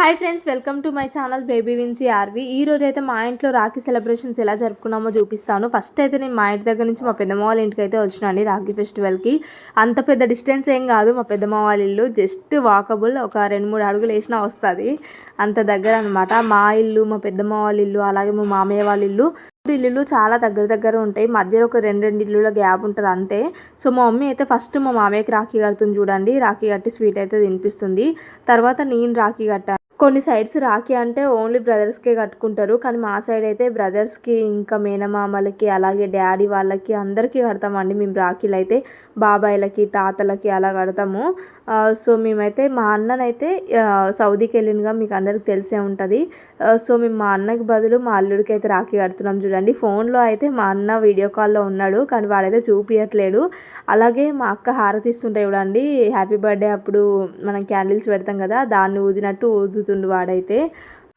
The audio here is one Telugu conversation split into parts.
Hi friends welcome to my channel Baby Vinci RV ఈ రోజు అయితే మా ఇంట్లో రాఖీ సెలబ్రేషన్స్ ఎలా జరుపుకున్నామో చూపిస్తాను. ఫస్ట్ అయితే నేను మా ఇంటి దగ్గర నుంచి మా పెద్దమ్మ వాళ్ళ ఇంటికి అయితే వచ్చినాండి రాఖీ ఫెస్టివల్కి అంత పెద్ద డిస్టెన్స్ ఏం కాదు మా పెద్దమ్మ వాళ్ళ ఇల్లు జస్ట్ వాకబుల్ ఒక రెండు మూడు అడుగులు వేసినా వస్తుంది. అంత దగ్గర అనమాట మా ఇల్లు మా పెద్దమ్మ వాళ్ళ ఇల్లు అలాగే మా మామయ్య వాళ్ళ ఇల్లు. ఇల్లులు చాలా దగ్గర దగ్గర ఉంటాయి. మధ్యలో ఒక రెండు రెండు ఇల్లుల గ్యాప్ ఉంటుంది అంతే. సో మా మమ్మీ అయితే ఫస్ట్ మా మామయ్యకి రాఖీ కడుతుంది చూడండి. రాఖీ కట్టి స్వీట్ అయితే తినిపిస్తుంది. తర్వాత నేను రాఖీ కట్టాను. కొన్ని సైడ్స్ రాఖీ అంటే ఓన్లీ బ్రదర్స్కే కట్టుకుంటారు. కానీ మా సైడ్ అయితే బ్రదర్స్కి ఇంకా మేనమామలకి అలాగే డాడీ వాళ్ళకి అందరికీ కడతామండి మేము రాఖీలు అయితే. బాబాయిలకి తాతలకి అలా కడతాము. సో మేమైతే మా అన్ననైతే సౌదీకి వెళ్ళినగా మీకు అందరికి తెలిసే ఉంటుంది. సో మేము మా అన్నకి బదులు మా అల్లుడికి అయితే రాఖీ కడుతున్నాం చూడండి. ఫోన్లో అయితే మా అన్న వీడియో కాల్లో ఉన్నాడు కానీ వాడైతే చూపించట్లేడు అలాగే మా అక్క హారతిస్తుంటే చూడండి. హ్యాపీ బర్త్డే అప్పుడు మనం క్యాండిల్స్ పెడతాం కదా దాన్ని ఊదినట్టు ఊదుతుండు వాడైతే.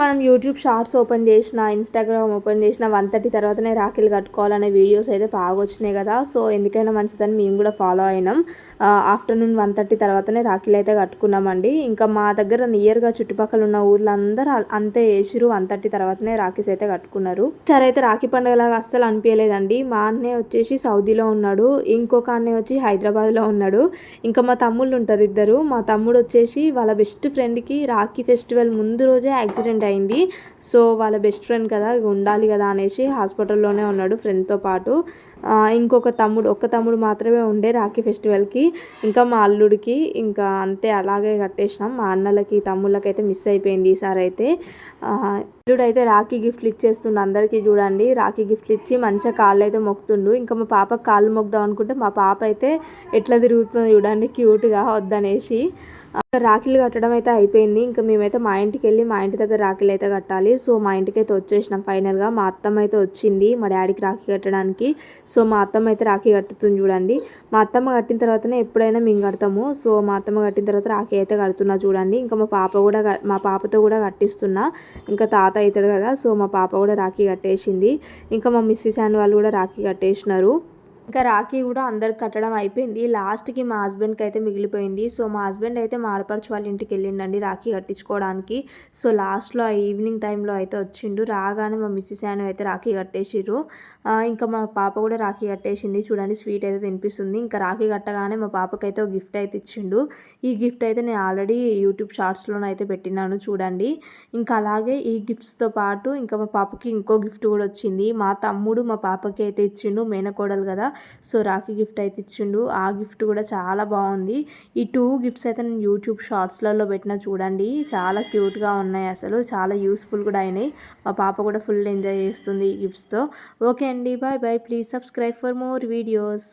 మనం యూట్యూబ్ షార్ట్స్ ఓపెన్ చేసిన ఇన్స్టాగ్రామ్ ఓపెన్ చేసిన వన్ థర్టీ తర్వాతనే రాఖీలు కట్టుకోవాలనే వీడియోస్ అయితే బాగా వచ్చినాయి కదా. సో ఎందుకైనా మంచిదని మేము కూడా ఫాలో అయినాం. ఆఫ్టర్నూన్ వన్ థర్టీ తర్వాతనే రాఖీలు అయితే కట్టుకున్నామండి. ఇంకా మా దగ్గర నియర్గా చుట్టుపక్కల ఉన్న ఊర్లందరూ అంతే వేసిరు వన్ థర్టీ తర్వాతనే రాఖీస్ అయితే కట్టుకున్నారు. సరే అయితే రాఖీ పండుగలాగా అస్సలు అనిపించలేదండి మా అన్నయ్య వచ్చేసి సౌదీలో ఉన్నాడు. ఇంకొక అన్నయ్య వచ్చి హైదరాబాద్లో ఉన్నాడు. ఇంకా మా తమ్ముళ్ళు ఉంటారు ఇద్దరు. మా తమ్ముడు వచ్చేసి వాళ్ళ బెస్ట్ ఫ్రెండ్కి రాఖీ ఫెస్టివల్ ముందు రోజే యాక్సిడెంట్ అయింది. సో వాళ్ళ బెస్ట్ ఫ్రెండ్ కదా ఉండాలి కదా అనేసి హాస్పిటల్లోనే ఉన్నాడు ఫ్రెండ్తో పాటు. ఇంకొక తమ్ముడు ఒక్క తమ్ముడు మాత్రమే ఉండే రాఖీ ఫెస్టివల్కి. ఇంకా మా అల్లుడికి ఇంకా అంతే అలాగే కట్టేసినాం. మా అన్నలకి తమ్ముళ్ళకి అయితే మిస్ అయిపోయింది ఈసారి అయితే. అల్లుడు అయితే రాఖీ గిఫ్ట్లు ఇచ్చేస్తుండు అందరికీ చూడండి. రాఖీ గిఫ్ట్లు ఇచ్చి మంచిగా కాళ్ళు అయితే మొక్కుతుండు. ఇంకా మా పాపకు కాళ్ళు మొక్కుదాం అనుకుంటే మా పాప అయితే ఎట్లా తిరుగుతుందో చూడండి క్యూట్గా వద్దనేసి. రాఖీలు కట్టడం అయితే అయిపోయింది. ఇంకా మేమైతే మా ఇంటికి వెళ్ళి మా ఇంటి దగ్గర రాఖీలు అయితే కట్టాలి. సో మా ఇంటికి అయితే వచ్చేసినాం ఫైనల్గా. మా అత్తమ్మ అయితే వచ్చింది మా డాడీకి రాఖీ కట్టడానికి. సో మా అత్తమ్మ అయితే రాఖీ కట్టుతుంది చూడండి. మా అత్తమ్మ కట్టిన తర్వాతనే ఎప్పుడైనా మేము కడతాము. సో మా అత్తమ్మ కట్టిన తర్వాత రాఖీ అయితే కడుతున్నా చూడండి. ఇంకా మా పాప కూడా మా పాపతో కూడా కట్టిస్తున్నా. ఇంకా తాత అవుతాడు కదా. సో మా పాప కూడా రాఖీ కట్టేసింది. ఇంకా మా మిస్సెస్ అండ్ వాళ్ళు కూడా రాఖీ కట్టేసినారు. ఇంకా రాఖీ కూడా అందరికి కట్టడం అయిపోయింది. లాస్ట్కి మా హస్బెండ్కి అయితే మిగిలిపోయింది. సో మా హస్బెండ్ అయితే మా ఆడపడుచు వాళ్ళ ఇంటికి వెళ్ళిండండి రాఖీ కట్టించుకోవడానికి. సో లాస్ట్లో ఈవినింగ్ టైంలో అయితే వచ్చిండు. రాగానే మా మిస్సెస్ ఆయన అయితే రాఖీ కట్టేసిర్రు. ఇంకా మా పాప కూడా రాఖీ కట్టేసింది. చూడండి స్వీట్ అయితే తినిపిస్తుంది. ఇంకా రాఖీ కట్టగానే మా పాపకి అయితే ఒక గిఫ్ట్ అయితే ఇచ్చిండు. ఈ గిఫ్ట్ అయితే నేను ఆల్రెడీ యూట్యూబ్ షార్ట్స్లోనే అయితే పెట్టినాను చూడండి. ఇంకా అలాగే ఈ గిఫ్ట్స్తో పాటు ఇంకా మా పాపకి ఇంకో గిఫ్ట్ కూడా వచ్చింది. మా తమ్ముడు మా పాపకి అయితే ఇచ్చిండు. మేనకోడలు కదా. సో రాఖీ గిఫ్ట్ అయితే ఇచ్చిండు. ఆ గిఫ్ట్ కూడా చాలా బాగుంది. ఈ టూ గిఫ్ట్స్ అయితే నేను యూట్యూబ్ షార్ట్స్లలో పెట్టిన చూడండి. చాలా క్యూట్గా ఉన్నాయి అసలు. చాలా యూస్ఫుల్ కూడా అయినాయి. మా పాప కూడా ఫుల్ ఎంజాయ్ చేస్తుంది ఈ గిఫ్ట్స్తో. ఓకే అండి. Bye bye. Please subscribe for more videos.